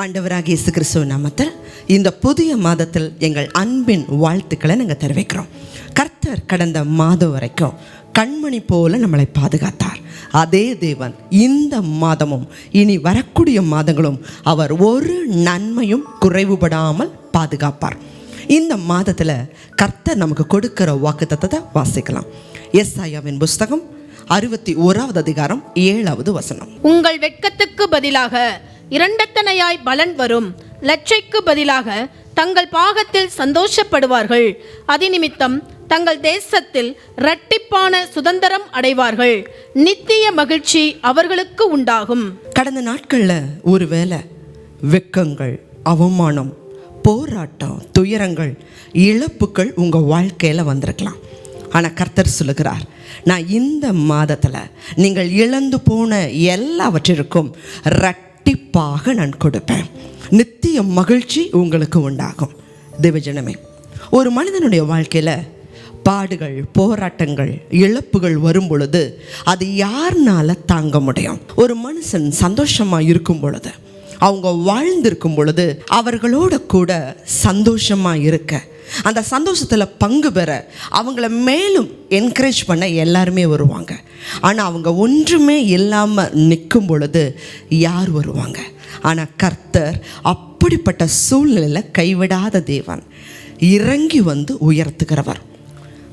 ஆண்டவராக இயேசு கிறிஸ்துவ நாமத்தில் இந்த புதிய மாதத்தில் எங்கள் அன்பின் வாழ்த்துக்களை நாங்கள் தெரிவிக்கிறோம். கர்த்தர் கடந்த மாதம் வரைக்கும் கண்மணி போல நம்மளை பாதுகாத்தார். அதே தேவன் இந்த மாதமும் இனி வரக்கூடிய மாதங்களும் அவர் ஒரு நன்மையும் குறைவுபடாமல் பாதுகாப்பார். இந்த மாதத்தில் கர்த்தர் நமக்கு கொடுக்கிற வாக்குத்தத்தத்தை வாசிக்கலாம். எஸ்ஐயாவின் புஸ்தகம் அறுபத்தி ஓராவது அதிகாரம் ஏழாவது வசனம். உங்கள் வெட்கத்துக்கு பதிலாக இரண்டத்தனையாய் பலன் வரும். லட்சைக்கு பதிலாக தங்கள் பாகத்தில் சந்தோஷப்படுவார்கள். அதிநிமித்தம் தங்கள் தேசத்தில் இரட்டிப்பான சுதந்திரம் அடைவார்கள். நித்திய மகிழ்ச்சி அவர்களுக்கு உண்டாகும். கடந்த நாட்களில் ஒருவேளை வெக்கங்கள் அவமானம் போராட்டம் துயரங்கள் இழப்புகள் உங்கள் வாழ்க்கையில் வந்திருக்கலாம். ஆனால் கர்த்தர் சொல்லுகிறார் நான் இந்த மாதத்தில் நீங்கள் இழந்து போன எல்லாவற்றிற்கும் கண்டிப்பாக நான் கொடுப்பேன். நித்திய மகிழ்ச்சி உங்களுக்கு உண்டாகும். தேவஜனமே ஒரு மனிதனுடைய வாழ்க்கையில் பாடுகள் போராட்டங்கள் இழப்புகள் வரும் பொழுது அது யாருனால தாங்க முடியும்? ஒரு மனுஷன் சந்தோஷமா இருக்கும் பொழுது அவங்க வாழ்ந்திருக்கும் பொழுது அவர்களோட கூட சந்தோஷமா இருக்க அந்த சந்தோஷத்தில் பங்கு பெற அவங்கள மேலும் என்கரேஜ் பண்ண எல்லாருமே வருவாங்க. ஆனால் அவங்க ஒன்றுமே இல்லாமல் நிற்கும் பொழுது யார் வருவாங்க? ஆனால் கர்த்தர் அப்படிப்பட்ட சூழ்நிலையில் கைவிடாத தேவன். இறங்கி வந்து உயர்த்துகிறவர்.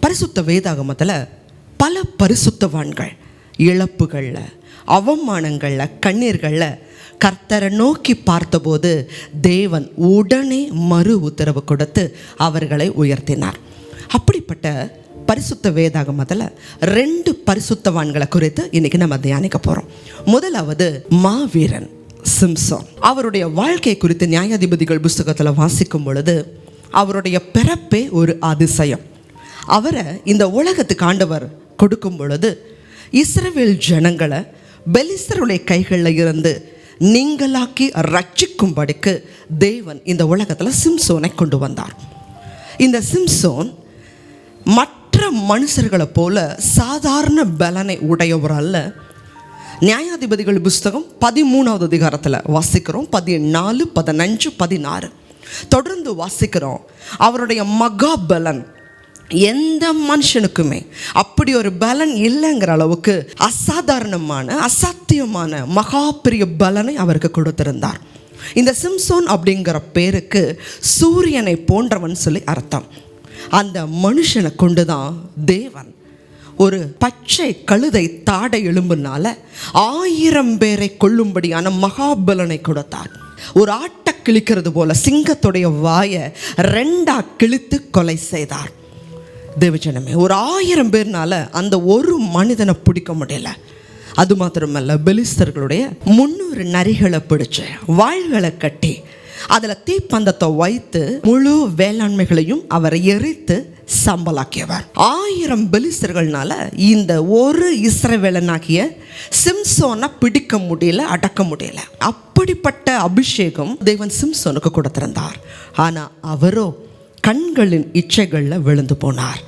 பரிசுத்த வேதாகமத்தில் பல பரிசுத்தவான்கள் இழப்புகளில் அவமானங்களில் கண்ணீர்களில் கர்த்தரை நோக்கி பார்த்தபோது தேவன் உடனே மறு உத்தரவு கொடுத்து அவர்களை உயர்த்தினார். அப்படிப்பட்ட பரிசுத்த வேதாகமத்தில் ரெண்டு பரிசுத்தவான்களை குறித்து இன்னைக்கு நம்ம தியானிக்க போகிறோம் முதலாவது மாவீரன் சிம்சோன். அவருடைய வாழ்க்கை குறித்து நியாயாதிபதிகள் புஸ்தகத்தில் வாசிக்கும் பொழுது அவருடைய பிறப்பே ஒரு அதிசயம். அவரை இந்த உலகத்துக்கு ஆண்டவர் கொடுக்கும் பொழுது இஸ்ரவேல் ஜனங்களை பெலிஸ்தருடைய கைகளில் இருந்து நீங்களாக்கி ரட்சிக்கும்படிக்கு தேவன் இந்த உலகத்தில் சிம்சோனை கொண்டு வந்தார். இந்த சிம்சோன் மற்ற மனுஷர்களை போல சாதாரண பலனை உடையவர் அல்ல. நியாயாதிபதிகள் புஸ்தகம் பதிமூணாவது அதிகாரத்தில் வாசிக்கிறோம். பதினாலு பதினஞ்சு பதினாறு. தொடர்ந்து வாசிக்கிறோம். அவருடைய மகா பலன் எந்த மனுஷனுக்குமே அப்படி ஒரு பலன் இல்லைங்கிற அளவுக்கு அசாதாரணமான அசாத்தியமான மகாபெரிய பலனை அவருக்கு கொடுத்திருந்தார். இந்த சிம்சோன் அப்படிங்கிற பேருக்கு சூரியனை போன்றவன் சொல்லி அர்த்தம். அந்த மனுஷனை கொண்டு தான் தேவன். ஒரு பச்சை கழுதை தாடை எலும்புனால ஆயிரம் பேரை கொல்லும்படியான மகாபலனை கொடுத்தார். ஒரு ஆட்டை கிழிக்கிறது போல சிங்கத்துடைய வாயை ரெண்டா கிழித்து கொலை செய்தார். தேவஜனமே ஒரு ஆயிரம் பேர்னால அந்த ஒரு மனிதனை பிடிக்க முடியல. அது மாத்திரமல்ல பெலிஸ்தர்களுடைய முன்னூறு நரிகளை பிடிச்சு வாள்களை கட்டி அதில் தீப்பந்தத்தை வைத்து முழு வேளாண்மைகளையும் அவர் எரித்து சம்பளாக்கியவர் ஆயிரம் பெலிஸ்தர்கள்னால இந்த ஒரு இஸ்ரவேலனாகிய சிம்சோனை பிடிக்க முடியல அடக்க முடியல. அப்படிப்பட்ட அபிஷேகம் தேவன் சிம்சோனுக்கு கொடுத்திருந்தார். ஆனால் அவரோ கண்களின் இச்சைகளில் விழுந்து போனார்.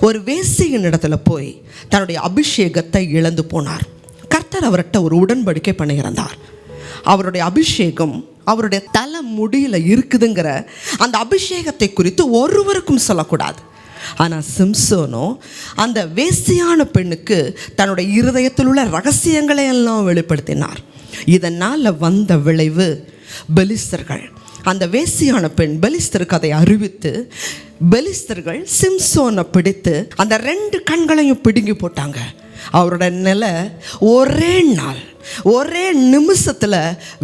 ஒரு வேசியின் இடத்துல போய் தன்னுடைய அபிஷேகத்தை இழந்து போனார். கர்த்தர் அவர்கிட்ட ஒரு உடன்படிக்கை பண்ணியிருந்தார். அவருடைய அபிஷேகம் அவருடைய தலை முடியில் இருக்குதுங்கிற அந்த அபிஷேகத்தை குறித்து ஒருவருக்கும் சொல்லக்கூடாது. ஆனால் சிம்சோனோ அந்த வேசியான பெண்ணுக்கு தன்னுடைய இருதயத்தில் உள்ள ரகசியங்களை எல்லாம் வெளிப்படுத்தினார். இதனால் வந்த விளைவு பெலிஸ்தர்கள். அந்த வேசியான பெண் பெலிஸ்தருக்கு அதை அறிவித்து பெலிஸ்தர்கள் சிம்சோனை பிடித்து அந்த ரெண்டு கண்களையும் பிடுங்கி போட்டாங்க. அவரோட நிலை ஒரே நாள் ஒரே நிமிஷத்தில்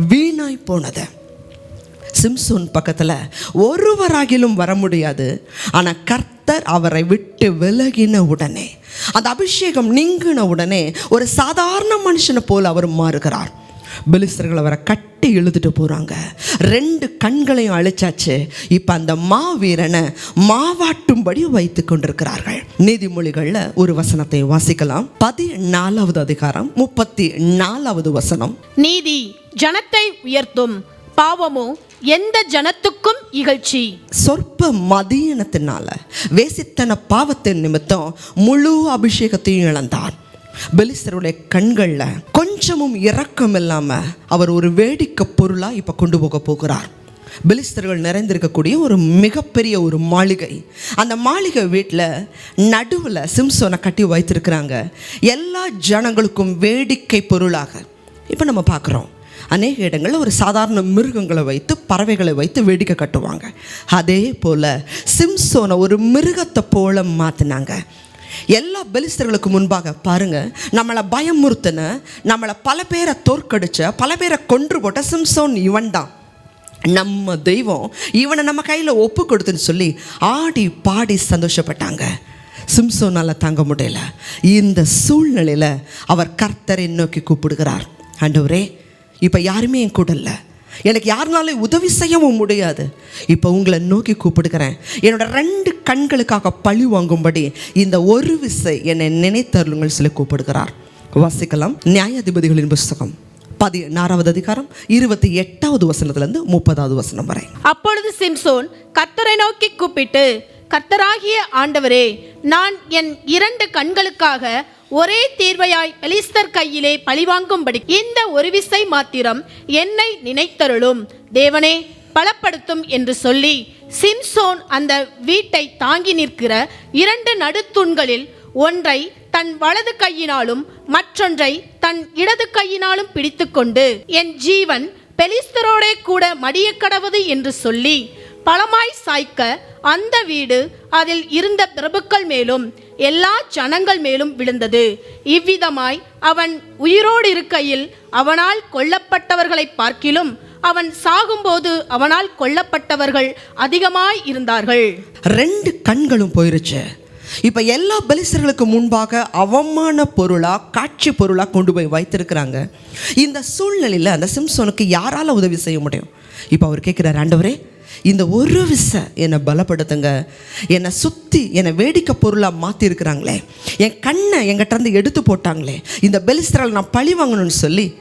வீணாய் போனது. சிம்சோன் பக்கத்தில் ஒருவராகிலும் வர முடியாது. ஆனால் கர்த்தர் அவரை விட்டு விலகின உடனே அந்த அபிஷேகம் நீங்கின உடனே ஒரு சாதாரண மனுஷனை போல் அவர் மாறுகிறார். பெலிஸ்தர்கள் அவரை கட்டி இழுத்துட்டு போகிறாங்க ரெண்டு கண்களையும் அழிச்சாச்சு. இப்போ அந்த மாவீரனை மாவாட்டும்படி வைத்து கொண்டிருக்கிறார்கள். நீதிமொழிகளில் ஒரு வசனத்தை வாசிக்கலாம். பதினாலாவது அதிகாரம் முப்பத்தி நாலாவது வசனம். நீதி ஜனத்தை உயர்த்தும். பாவமோ எந்த ஜனத்துக்கும் இகழ்ச்சி. சொற்ப மதியினத்தினால வேசித்தன பாவத்தின் நிமித்தம் முழு அபிஷேகத்தையும் இழந்தார் பெலிஸ்தருடைய கண்களில் கொஞ்சமும் இரக்கம் இல்லாமல் அவர் ஒரு வேடிக்கை பொருளாக இப்போ கொண்டு போக போகிறார். பெலிஸ்தர்கள் நிறைந்திருக்கக்கூடிய ஒரு மிகப்பெரிய ஒரு மாளிகை. அந்த மாளிகை வீட்டில் நடுவில் சிம்சோனை கட்டி வைத்திருக்கிறாங்க. எல்லா ஜனங்களுக்கும் வேடிக்கை பொருளாக. இப்போ நம்ம பார்க்குறோம் அநேக இடங்களில் ஒரு சாதாரண மிருகங்களை வைத்து பறவைகளை வைத்து வேடிக்கை கட்டுவாங்க. அதே போல் சிம்சோனை ஒரு மிருகத்தை போல மாற்றினாங்க எல்லா பெலிஸ்தர்களுக்கு முன்பாக பாருங்க. நம்மளை பயமுறுத்தின நம்மளை பல பேரை தோற்கடிச்ச பல பேரை கொன்று போட்ட சிம்சோன் இவன் தான் நம்ம தெய்வம் இவனை நம்ம கையில் ஒப்பு கொடுத்துன்னு சொல்லி ஆடி பாடி சந்தோஷப்பட்டாங்க. சிம்சோனால் தாங்க முடியல. இந்த சூழ்நிலையில் அவர் கர்த்தரை நோக்கி கூப்பிடுகிறார். ஆண்டவரே இப்போ யாருமே என் கூட இல்லை. எனக்கு யாருனாலும் உதவி செய்யவும் முடியாது. இப்போ உங்களை நோக்கி கூப்பிடுக்கிறேன் என்னோட ரெண்டு கண்களுக்காக பழி வாங்கும்படி இந்த ஒரு விசை என்னை நினைத்தருளுங்கள் சொல்லி கூப்பிடுகிறார். வாசிக்கலாம். நியாயாதிபதிகளின் புஸ்தகம். பதினாறாவது அதிகாரம் இருபத்தி எட்டாவது வசனத்திலிருந்து முப்பதாவது வசனம் வரை. அப்பொழுது சிம்சோன் கத்தரை நோக்கி கூப்பிட்டு கர்த்தராகிய ஆண்டவரே நான் என் இரண்டு கண்களுக்காக ஒரே தீர்வையாய் பெலிஸ்தர் கையிலே பழிவாங்கும்படி இந்த ஒரு விசை மாத்திரம் என்னை நினைத்தருளும். தேவனே பலப்படுத்தும் என்று சொல்லி சிம்சோன் அந்த வீட்டை தாங்கி நிற்கிற இரண்டு நடுத்தூண்களில் ஒன்றை தன் வலது கையினாலும் மற்றொன்றை தன் இடது கையினாலும் பிடித்துக்கொண்டு என் ஜீவன் பெலிஸ்தரோடே கூட மடியக்கடவது என்று சொல்லி பலமாய் சாய்க்க அந்த வீடு அதில் இருந்த பிரபுக்கள் மேலும் எல்லா ஜனங்கள் மேலும் விழுந்தது. இவ்விதமாய் அவன் உயிரோடு இருக்கையில் அவனால் கொல்லப்பட்டவர்களை பார்க்கிலும் அவன் சாகும்போது அவனால் கொல்லப்பட்டவர்கள் அதிகமாய் இருந்தார்கள். ரெண்டு கண்களும் போயிருச்சு. இப்போ எல்லா பலிசர்களுக்கு முன்பாக அவமான பொருளாக காட்சி பொருளாக கொண்டு போய் வைத்திருக்கிறாங்க. இந்த சூழ்நிலையில் அந்த சிம்சோனுக்கு யாரால உதவி செய்ய முடியும்? இப்போ அவர் கேட்குறாரு ஆண்டவரே இந்த ஒரு விச என்னை பலப்படுத்துங்க. என்னை சுற்றி என்னை வேடிக்கை பொருளாக மாற்றிருக்கிறாங்களே என் கண்ணை எங்கிட்டருந்து எடுத்து போட்டாங்களே. இந்த பெலிஸ்தரால் நான் பழி வாங்கணும்னு சொல்லி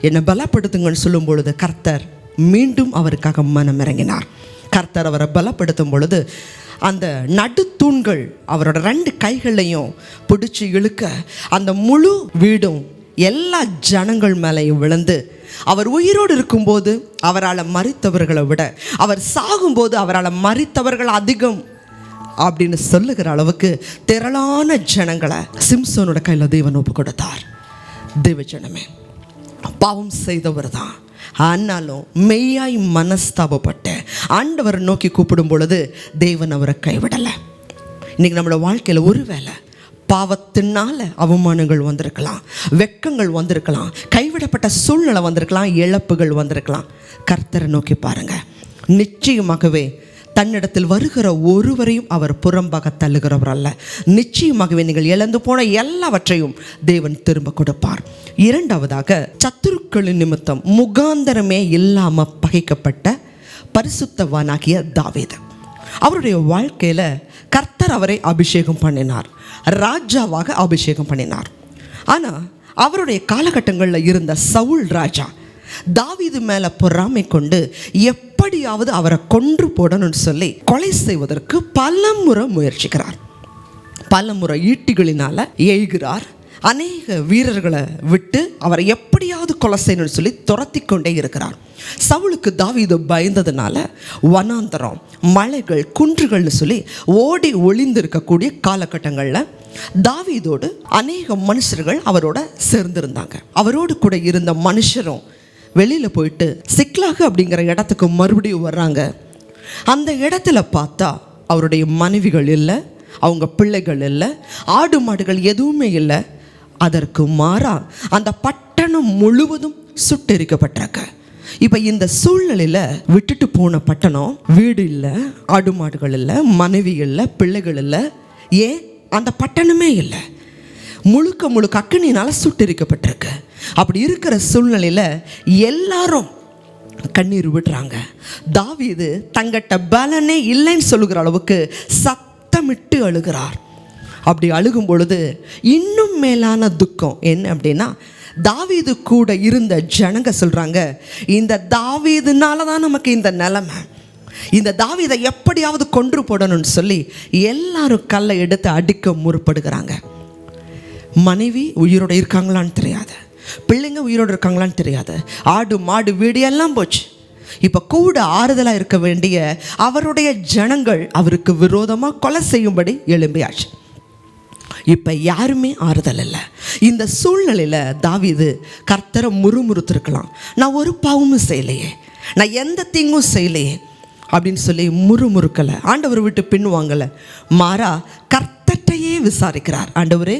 என்னை பலப்படுத்துங்கன்னு சொல்லும் பொழுது கர்த்தர் மீண்டும் அவருக்காக மனம் இறங்கினார். கர்த்தர் அவரை பலப்படுத்தும் பொழுது அந்த நடுத்தூண்கள் அவரோட ரெண்டு கைகளையும் பிடிச்சி இழுக்க அந்த முழு வீடும் எல்லா ஜனங்கள் மேலேயும் விழுந்து அவர் உயிரோடு இருக்கும்போது அவரால் மறித்தவர்களை விட அவர் சாகும்போது அவரால் மறித்தவர்கள் அதிகம் அப்படின்னு சொல்லுகிற அளவுக்கு திரளான ஜனங்களை சிம்சோனோட கையில் தேவன் ஒப்பு கொடுத்தார். தெய்வ ஜனமே பாவம் செய்தவர் தான். ஆனாலும் மெய்யாய் மனஸ்தாபப்பட்டு ஆண்டவரை நோக்கி கூப்பிடும் பொழுது தேவன் அவரை கைவிடலை. இன்னைக்கு நம்மளோட வாழ்க்கையில் ஒருவேளை பாவத்தினால அவமானங்கள் வந்திருக்கலாம் வெக்கங்கள் வந்திருக்கலாம் கைவிடப்பட்ட சூழ்நிலை வந்திருக்கலாம் இழப்புகள் வந்திருக்கலாம். கர்த்தரை நோக்கி பாருங்க. நிச்சயமாகவே தன்னிடத்தில் வருகிற ஒருவரையும் அவர் புறம்பாக தள்ளுகிறவர் அல்ல. நிச்சயமாகவே நீங்கள் இழந்து போன எல்லாவற்றையும் தேவன் திரும்ப கொடுப்பார். இரண்டாவதாக சத்துருக்களின் நிமித்தம் முகாந்தரமே இல்லாமல் பகைக்கப்பட்ட பரிசுத்தவானாகிய தாவீது. அவருடைய வாழ்க்கையில் கர்த்தர் அவரை அபிஷேகம் பண்ணினார். ராஜாவாக அபிஷேகம் பண்ணினார். ஆனால் அவருடைய காலகட்டங்களில் இருந்த சவுல் ராஜா தாவிது மேலே பொறாமை கொண்டு எப்படியாவது அவரை கொன்று போடணும்னு சொல்லி கொலை செய்வதற்கு பல முறை முயற்சிக்கிறார். பல முறை ஈட்டிகளினால் எய்கிறார் அநேக வீரர்களை விட்டு அவரை எப்படியாவது கொலை செய்யணும்னு சொல்லி துரத்தி கொண்டே இருக்கிறார். சவுளுக்கு தாவீது பயந்ததுனால வனாந்தரம் மலைகள் குன்றுகள்னு சொல்லி ஓடி ஒளிந்து இருக்கக்கூடிய காலகட்டங்களில் தாவீதோடு அநேக மனுஷர்கள் அவரோட சேர்ந்திருந்தாங்க. அவரோடு கூட இருந்த மனுஷரும் வெளியில் போயிட்டு சிக்லாக அப்படிங்கிற இடத்துக்கு மறுபடியும் வர்றாங்க. அந்த இடத்துல பார்த்தா அவருடைய மனைவிகள் இல்லை அவங்க பிள்ளைகள் இல்லை ஆடு மாடுகள் எதுவுமே இல்லை அதற்கு மாறா அந்த பட்டணம் முழுவதும் சுட்டெரிக்கப்பட்டிருக்கு. இப்போ இந்த சூழ்நிலையில் விட்டுட்டு போன பட்டணம் வீடு இல்லை ஆடு மாடுகள் இல்லை மனைவி இல்லை பிள்ளைகள் இல்லை ஏன்? அந்த பட்டணமே இல்லை. முழுக்க முழுக்க அக்கணினால் சுட்டெரிக்கப்பட்டிருக்கு. அப்படி இருக்கிற சூழ்நிலையில் எல்லாரும் கண்ணீர் விடுறாங்க. தாவீது தங்கட்ட பலனே இல்லைன்னு சொல்லுகிற அளவுக்கு சத்தமிட்டு அழுகிறார். அப்படி அழுகும் பொழுது இன்னும் மேலான துக்கம் என்ன அப்படின்னா தாவீது கூட இருந்த ஜனங்க சொல்கிறாங்க இந்த தாவீதுனால தான் நமக்கு இந்த நிலமை. இந்த தாவீதை எப்படியாவது கொன்று போடணும்னு சொல்லி எல்லாரும் கல்லை எடுத்து அடிக்க முற்படுகிறாங்க. மனைவி உயிரோடு இருக்காங்களான்னு தெரியாது. பிள்ளைங்க உயிரோடு இருக்காங்களான்னு தெரியாது. ஆடு மாடு வீடு எல்லாம் போச்சு. இப்போ கூட ஆறுதலாக இருக்க வேண்டிய அவருடைய ஜனங்கள் அவருக்கு விரோதமாக கொலை செய்யும்படி எழும்பியாச்சு. இப்போ யாருமே ஆறுதல் இல்லை. இந்த சூழ்நிலையில் தாவிது கர்த்தரை முறுமுறுத்திருக்கலாம். நான் ஒரு பாவமும் செய்யலையே. நான் எந்த தீங்கும் செய்யலையே அப்படின்னு சொல்லி முறுமுறுக்கலை. ஆண்டவர் விட்டு பின்வாங்கலை மாறா கர்த்தட்டையே விசாரிக்கிறார். ஆண்டவரே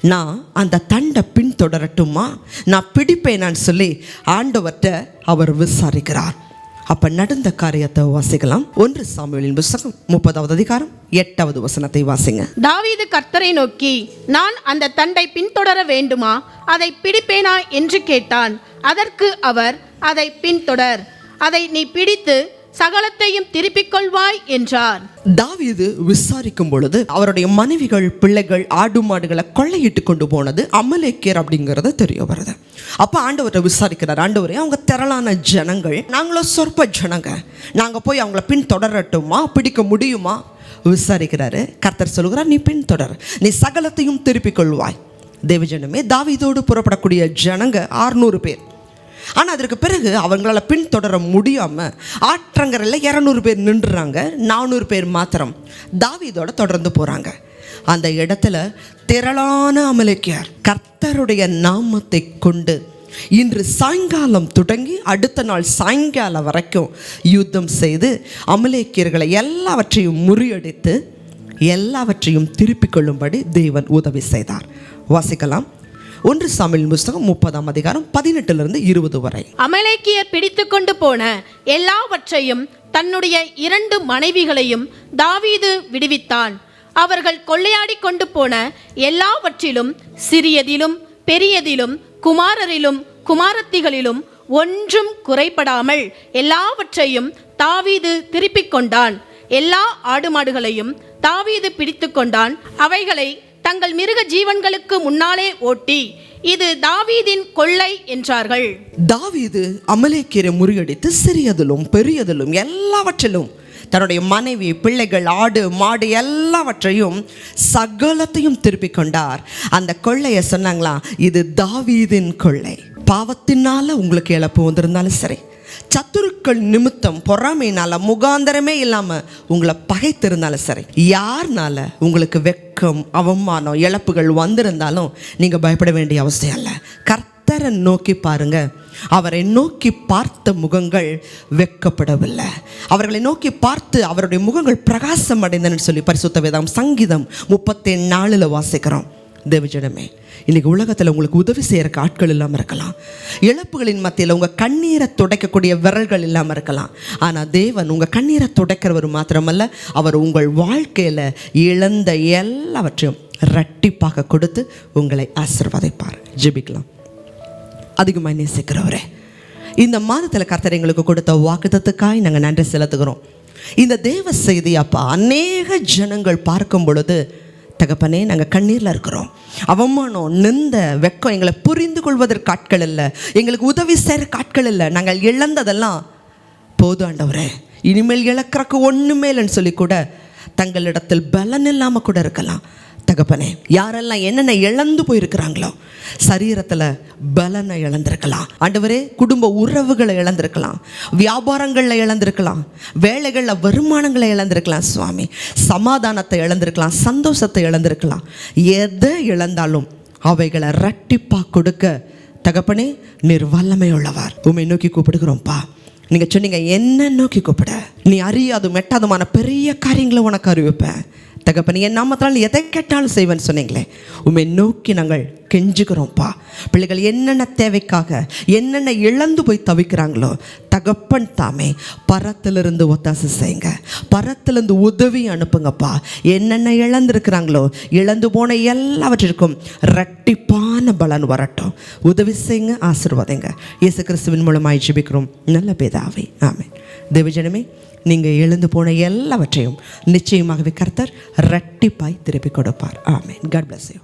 நான் அந்த தண்டை பின்தொடரட்டுமா? நான் பிடிப்பேனான்னு சொல்லி ஆண்டவர்கிட்ட அவர் விசாரிக்கிறார். அப்ப நடந்த காரியத்தை வாசிக்கலாம். ஒன்று சாமியலின் புஸ்தகம் முப்பதாவது அதிகாரம் எட்டாவது வசனத்தை வாசிங்க. தாவீது கர்த்தரை நோக்கி நான் அந்த தண்டை பின்தொடர வேண்டுமா? அதை பிடிப்பேனா? என்று கேட்டான். அதற்கு அவர் அதை பின்தொடர். அதை நீ பிடித்து சகலத்தையும் திருப்பிக் கொள்வாய் என்றார். தாவீது விசாரிக்கும் பொழுது அவருடைய மனைவிகள் பிள்ளைகள் ஆடு மாடுகளை கொள்ளையிட்டு கொண்டு போனது அமலேக்கியர் அப்படிங்கிறது தெரிய வருது. அப்போ ஆண்டவரை விசாரிக்கிறார். ஆண்டவரே அவங்க திரளான ஜனங்கள் நாங்களும் சொற்ப ஜனங்க. நாங்கள் போய் அவங்கள பின் தொடரட்டுமா பிடிக்க முடியுமா? விசாரிக்கிறாரு. கர்த்தர் சொல்கிறார் நீ பின் தொடர் நீ சகலத்தையும் திருப்பிக் கொள்வாய் தேவஜனமே தாவீதோடு புறப்படக்கூடிய ஜனங்க ஆறுநூறு பேர். ஆனால் அதற்கு பிறகு அவங்களால பின்தொடர முடியாமல் ஆற்றங்கரையில் இரநூறு பேர் நின்றுறாங்க நானூறு பேர் மாத்திரம் தாவீதோட தொடர்ந்து போகிறாங்க அந்த இடத்துல திரளான அமலேக்கியார் கர்த்தருடைய நாமத்தை கொண்டு இன்று சாயங்காலம் தொடங்கி அடுத்த நாள் சாயங்காலம் வரைக்கும் யுத்தம் செய்து அமலேக்கியர்களை எல்லாவற்றையும் முறியடித்து எல்லாவற்றையும் திருப்பிக் கொள்ளும்படி தேவன் உதவி செய்தார். வாசிக்கலாம். ஒன்று சாமியல் புஸ்தகம் முப்பதாம் அதிகாரம் பதினெட்டுலேருந்து இருபது வரை. அமலேக்கியர் பிடித்து கொண்டு போன எல்லாவற்றையும் தன்னுடைய இரண்டு மனைவிகளையும் தாவீது விடுவித்தான். அவர்கள் கொள்ளையாடி கொண்டு போன எல்லாவற்றிலும் சிறியதிலும் பெரியதிலும் குமாரரிலும் குமாரத்திகளிலும் ஒன்றும் குறைபடாமல் எல்லாவற்றையும் தாவீது திருப்பிக் கொண்டான். எல்லா ஆடு மாடுகளையும் தாவீது பிடித்து கொண்டான். அவைகளை தங்கள் மிருக ஜீவன்களுக்கு முன்னாலே ஓட்டி இது தாவீதின் கொள்ளை என்றார்கள். தாவீது அமலேக்கீரை முறியடித்து சிறியதிலும் பெரியதிலும் எல்லாவற்றிலும் தன்னுடைய மனைவி பிள்ளைகள் ஆடு மாடு எல்லாவற்றையும் சகலத்தையும் திருப்பிக் கொண்டார். அந்த கொள்ளையை சொன்னாங்களாம் இது தாவீதின் கொள்ளை. பாவத்தினால உங்களுக்கு இழப்பு வந்திருந்தாலும் சரி சத்துருக்கள் நிமித்தம் பொறாமையினால முகாந்தரமே இல்லாமல் உங்களை பகைத்திருந்தாலும் சரி யார்னால உங்களுக்கு வெக்கம் அவமானம் இழப்புகள் வந்திருந்தாலும் நீங்கள் பயப்பட வேண்டிய அவசியம் இல்லை. கர்த்தரை நோக்கி பாருங்க. அவரை நோக்கி பார்த்த முகங்கள் வெக்கப்படவில்லை. அவர்களை நோக்கி பார்த்து அவருடைய முகங்கள் பிரகாசம் அடைந்தன சொல்லி பரிசுத்த வேதம் சங்கீதம் முப்பத்தி நாலுல வாசிக்கிறோம். தேவஜனமே இன்றைக்கி உலகத்தில் உங்களுக்கு உதவி செய்கிற ஆட்கள் இல்லாமல் இருக்கலாம். இழப்புகளின் மத்தியில் உங்கள் கண்ணீரை துடைக்கக்கூடிய விரல்கள் இல்லாமல் இருக்கலாம். ஆனால் தேவன் உங்கள் கண்ணீரை துடைக்கிறவர் மாத்திரமல்ல அவர் உங்கள் வாழ்க்கையில் இழந்த எல்லாவற்றையும் ரட்டிப்பாக கொடுத்து உங்களை ஆசிர்வதிப்பார். ஜெபிக்கலாம். அதிகமாக நேசிக்கிறவரே இந்த மாதத்தில் கர்த்தர் எங்களுக்கு கொடுத்த வாக்குத்தத்துக்காய் நாங்கள் நன்றி செலுத்துகிறோம். இந்த தேவ செய்தி அப்பா அநேக ஜனங்கள் பார்க்கும் பொழுது தகப்பனே நாங்கள் கண்ணீரில் இருக்கிறோம். அவமானம் நிந்த வெக்கம் எங்களை புரிந்து கொள்வதற்கு ஆட்கள் இல்லை. எங்களுக்கு உதவி செய்கிற ஆட்கள் இல்லை. நாங்கள் இழந்ததெல்லாம் போதும் ஆண்டவரே. இனிமேல் இழக்கிறக்கு ஒன்றுமே இல்லைன்னு சொல்லி கூட தங்களிடத்தில் பலன் இல்லாமல் கூட இருக்கலாம். தகப்பனே. யாரெல்லாம் என்னென்ன இழந்து போயிருக்கிறாங்களோ சரீரத்தில் பலனை இழந்திருக்கலாம். ஆண்டவரே குடும்ப உறவுகளை இழந்திருக்கலாம். வியாபாரங்களில் இழந்திருக்கலாம். வேலைகளில் வருமானங்களை இழந்திருக்கலாம் சுவாமி. சமாதானத்தை இழந்திருக்கலாம் சந்தோஷத்தை இழந்திருக்கலாம். எதை இழந்தாலும் அவைகளை ரட்டிப்பாக கொடுக்க தகப்பனே நீர் வல்லமை உள்ளவர் உண்மை நோக்கி கூப்பிடுகிறோம்ப்பா. நீங்கள் சொன்னீங்க என்ன நோக்கி கூப்பிட. நீ அறியாது மெட்டாதமான பெரிய காரியங்களை உனக்கு அறிவிப்பேன். தகப்பன் என் நாமத்தால் எதை கேட்டாலும் செய்வேன்னு சொன்னீங்களே உண்மை நோக்கி நாங்கள் கெஞ்சுக்கிறோம்ப்பா பிள்ளைகள் என்னென்ன தேவைக்காக என்னென்ன இழந்து போய் தவிக்கிறாங்களோ தகப்பன் தாமே பரத்திலிருந்து ஒத்தாசை செய்யுங்க. பரத்திலிருந்து உதவி அனுப்புங்கப்பா. என்னென்ன இழந்திருக்கிறாங்களோ இழந்து போன எல்லாவற்றிற்கும் ரட்டிப்பான பலன் வரட்டும். உதவி செய்யுங்க ஆசீர்வாதங்க. இயேசு கிறிஸ்துவின் மூலமாக ஜெபிக்கிறோம். நல்ல பேதாவே ஆமே தேவஜனமே நீங்கள் எழுந்து போன எல்லாவற்றையும் நிச்சயமாகவே கர்த்தர் இரட்டிப்பாய் திருப்பி கொடுப்பார். ஆமென். God bless you